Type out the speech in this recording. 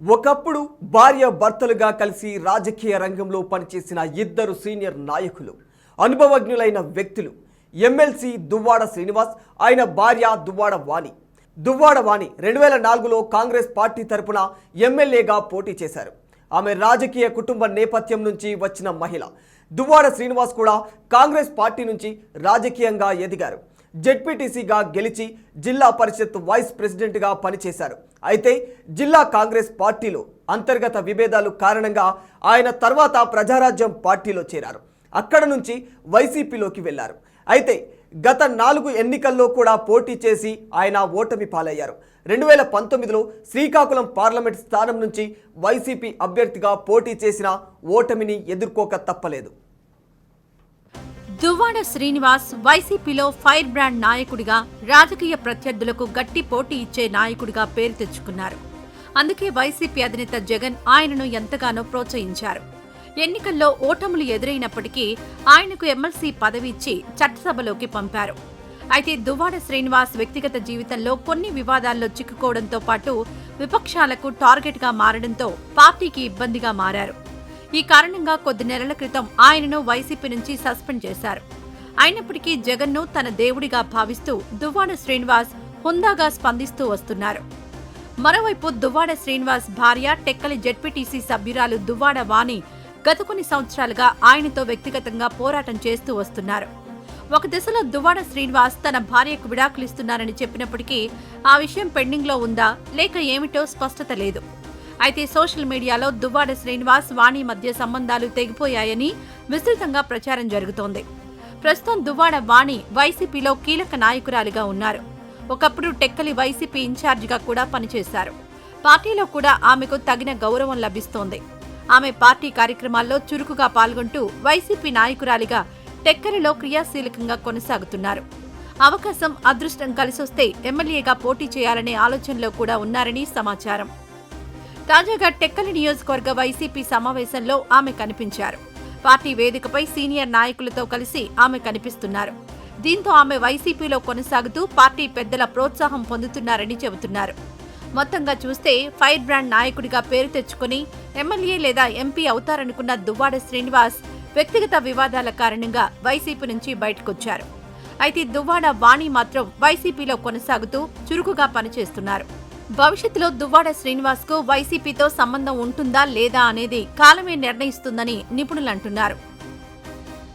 ఒకప్పుడు భార్య భర్తలుగా కలిసి రాజకీయ రంగంలో పనిచేసిన ఇద్దరు సీనియర్ నాయకులు అనుభవజ్ఞులైన వ్యక్తులు ఎమ్మెల్సీ దువ్వాడ శ్రీనివాస్ ఆయన భార్య దువ్వాడ వాణి. దువ్వాడ వాణి రెండు వేల నాలుగులో కాంగ్రెస్ పార్టీ తరపున ఎమ్మెల్యేగా పోటీ చేశారు. ఆమె రాజకీయ కుటుంబ నేపథ్యం నుంచి వచ్చిన మహిళ. దువ్వాడ శ్రీనివాస్ కూడా కాంగ్రెస్ పార్టీ నుంచి రాజకీయంగా ఎదిగారు. జెడ్పీటీసీగా గెలిచి జిల్లా పరిషత్ వైస్ ప్రెసిడెంట్గా పనిచేశారు. అయితే జిల్లా కాంగ్రెస్ పార్టీలో అంతర్గత విభేదాలు కారణంగా ఆయన తర్వాత ప్రజారాజ్యం పార్టీలో చేరారు. అక్కడ నుంచి వైసీపీలోకి వెళ్ళారు. అయితే గత నాలుగు ఎన్నికల్లో కూడా పోటీ చేసి ఆయన ఓటమి పాలయ్యారు. రెండు వేల పంతొమ్మిదిలో శ్రీకాకుళం పార్లమెంట్ స్థానం నుంచి వైసీపీ అభ్యర్థిగా పోటీ చేసిన ఓటమిని ఎదుర్కోక తప్పలేదు. దువ్వాడ శ్రీనివాస్ వైసీపీలో ఫైర్ బ్రాండ్ నాయకుడిగా రాజకీయ ప్రత్యర్థులకు గట్టి పోటీ ఇచ్చే నాయకుడిగా పేరు తెచ్చుకున్నారు. అందుకే వైసీపీ అధినేత జగన్ ఆయనను ఎంతగానో ప్రోత్సహించారు. ఎన్నికల్లో ఓటములు ఎదురైనప్పటికీ ఆయనకు ఎమ్మెల్సీ పదవి ఇచ్చి చట్టసభలోకి పంపారు. అయితే దువ్వాడ శ్రీనివాస్ వ్యక్తిగత జీవితంలో కొన్ని వివాదాల్లో చిక్కుకోవడంతో పాటు విపక్షాలకు టార్గెట్గా మారడంతో పార్టీకి ఇబ్బందిగా మారారు. ఈ కారణంగా కొద్ది నెలల క్రితం ఆయనను వైసీపీ నుంచి సస్పెండ్ చేశారు. అయినప్పటికీ జగన్ను తన దేవుడిగా భావిస్తూ దువ్వాడ శ్రీనివాస్ హుందాగా స్పందిస్తూ వస్తున్నారు. మరోవైపు దువ్వాడ శ్రీనివాస్ భార్య టెక్కలి జెడ్పీటీసీ సభ్యురాలు దువ్వాడ వాణి గత కొన్ని సంవత్సరాలుగా ఆయనతో వ్యక్తిగతంగా పోరాటం చేస్తూ వస్తున్నారు. ఒక దశలో దువ్వాడ శ్రీనివాస్ తన భార్యకు విడాకులిస్తున్నారని చెప్పినప్పటికీ ఆ విషయం పెండింగ్లో ఉందా లేక ఏమిటో స్పష్టత లేదు. అయితే సోషల్ మీడియాలో దువ్వాడ శ్రీనివాస్ వాణి మధ్య సంబంధాలు తెగిపోయాయని విస్తృతంగా ప్రచారం జరుగుతోంది. ప్రస్తుతం దువ్వాడ వాణి వైసీపీలో కీలక నాయకురాలిగా ఉన్నారు. ఒకప్పుడు టెక్కలి వైసీపీ ఇన్ఛార్జిగా కూడా పనిచేశారు. పార్టీలో కూడా ఆమెకు తగిన గౌరవం లభిస్తోంది. ఆమె పార్టీ కార్యక్రమాల్లో చురుకుగా పాల్గొంటూ వైసీపీ నాయకురాలిగా టెక్కలిలో క్రియాశీలకంగా కొనసాగుతున్నారు. అవకాశం అదృష్టం కలిసొస్తే ఎమ్మెల్యేగా పోటీ చేయాలనే ఆలోచనలో కూడా ఉన్నారని సమాచారం. తాజాగా టెక్కలి నియోజకవర్గ వైసీపీ సమావేశంలో ఆమె కనిపించారు. పార్టీ వేదికపై సీనియర్ నాయకులతో కలిసి ఆమె కనిపిస్తున్నారు. దీంతో ఆమె వైసీపీలో కొనసాగుతూ పార్టీ పెద్దల ప్రోత్సాహం పొందుతున్నారని చెబుతున్నారు. మొత్తంగా చూస్తే ఫైర్ బ్రాండ్ నాయకుడిగా పేరు తెచ్చుకుని ఎమ్మెల్యే లేదా ఎంపీ అవుతారనుకున్న దువ్వాడ శ్రీనివాస్ వ్యక్తిగత వివాదాల కారణంగా వైసీపీ నుంచి బయటకొచ్చారు. అయితే దువ్వాడ వాణి మాత్రం వైసీపీలో కొనసాగుతూ చురుకుగా పనిచేస్తున్నారు. భవిష్యత్తులో దువ్వాడ శ్రీనివాస్కు వైసీపీతో సంబంధం ఉంటుందా లేదా అనేది కాలమే నిర్ణయిస్తుందని నిపుణులు అంటున్నారు.